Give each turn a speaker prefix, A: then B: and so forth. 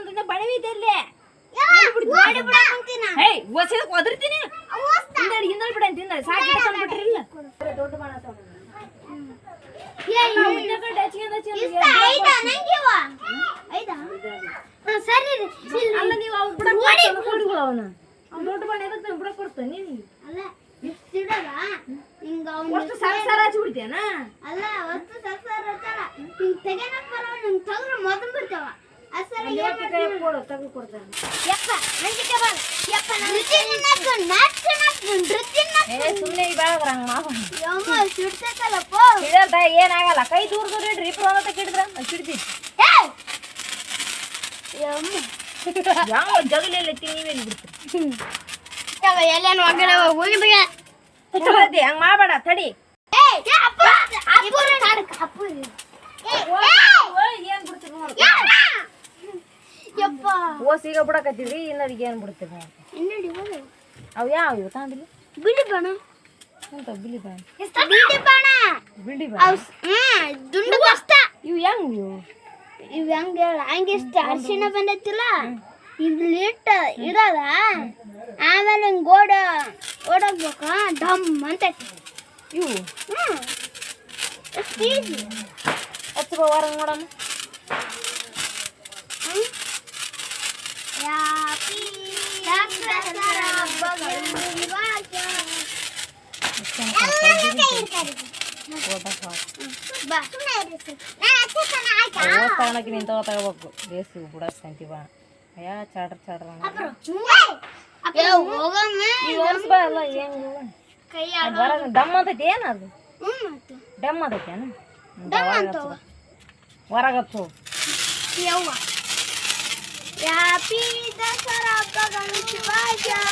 A: ನಂದನ್ನ ಬಡವಿ ಇದಲ್ಲೇ
B: ಒದರ್ತೀನಿ
A: ಅಲ್ಲ ನೀವು ಅವನು. ಅವ್ನು ದೊಡ್ಡ ಬಾಣ ಎದಕ್ಕೆ ಬಿಡಕ್ ಕೊಡ್ತಾನೆ
B: ಅಲ್ಲ
A: ಒಟ್ಟು ಸರ್ಸಾರ ಹಚ್ಚಿ
B: ಅಲ್ಲ ಬರವ ನಿಂಗೆ ತಗ್ರು ಮೊದಲು ಬಿಡ್ತಾವ. ಅಸರ
A: ಕೈ ಕೊಡು ತೆಗೆದು ಕೊಡ್ತಾನೆ
B: ಯಪ್ಪ ನಂಗೆ ಬರ ಯಪ್ಪ ರುಚಿ ನಕ್ಕು ನಕ್ಕು ನಕ್ಕು ರುಚಿ ನಕ್ಕು
A: ಏ ಸುಮ್ಮನೆ ಈ ಬೆಳಗ್ರ ಹಂಗೆ ಮಾಡು
B: ಯಮ್ಮ ಸುಡ್ತೈತಲ್ಲಪ್ಪ
A: ಹಿಡಿಯಲ್ದ ಏನಾಗಲ್ಲ ಕೈ ದೂರ ದೂರ ಇಡ್ರಿ ಇಬ್ರು ಒಂದತ್ತ ಹಿಡಿದ್ರ ಹಿಡ್ದಿ
B: ಏಯ್ ಯಮ್ಮ
A: ಯಾವ ಜಗಲೆಲ್ಲ ನೀವೇನು ಬಿಡ್ತೀರಿ
B: ಯಾವ ಎಲ್ಲೇನು ಒಳಗಡೆ ಹೋಗಿದಾಗ
A: ಹಂಗೆ ಮಾಡಬೇಡ ತಡಿ ಓಸ್ ಈಗ ಬಿಡಕತ್ತಿದ್ರಿ ಇನ್ನರಿಗೆ ಏನ್ ಬಿಡ್ತೀರಿ ಅವು ಯಾವ ಇವು ತಾಂದಿಲ್ಲ
B: ಬಿಡಿ ಬಣ.
A: ಅಂತ ಬಿಳಿ ಬಾಣ?
B: ಬಿಡಿ ಬಣ.
A: ಬಿಳಿ ಬಾಣ?
B: ದುಂಡು ಕಷ್ಟ
A: ಇವು ಹೆಂಗ್ ಇವು?
B: ಇವ್ ಹೆಂಗ ಹೇಳ ಹಂಗೆ ಇಷ್ಟ. ಅರ್ಶಿನ ಬಂದೈತಿಲ್ಲ? ಇಲ್ಲಿ ಇಟ್ಟ ಇಡದ ಆಮೇಲೆ ಗೋಡ ಓಡ ಓಡೋಗ್ಬೇಕ? ಡಮ್ ಅಂತ
A: ಇವು?
B: ಹ್ಮ್. ಎಷ್ಟು ಈಸಿ
A: ಹತ್ತು ಹೊರಗೆ ನೋಡಮ್ಮ. ಓಸ್ ತಗೊಳಕ್ಕೆ ನಿಂತ ತಗೋಬೇಕು ಬೇಸು ಬಿಡಕ್ ಬಾ ಅಯ್ಯ ಚಾಡ್ರ ಚಾಡ್ರ ಅಲ್ಲ ಅದ್ ಹೊರಗೆ ಡಮ್ ಅಂತೈತಿ
B: ಏನು ಅದು
A: ಡಮ್ ಅದೈತೇನು
B: ಏನು.
A: ಹೊರಗತ್ತು.
B: ಯವ್ವ. या पी दसरा बघा शिवाच्या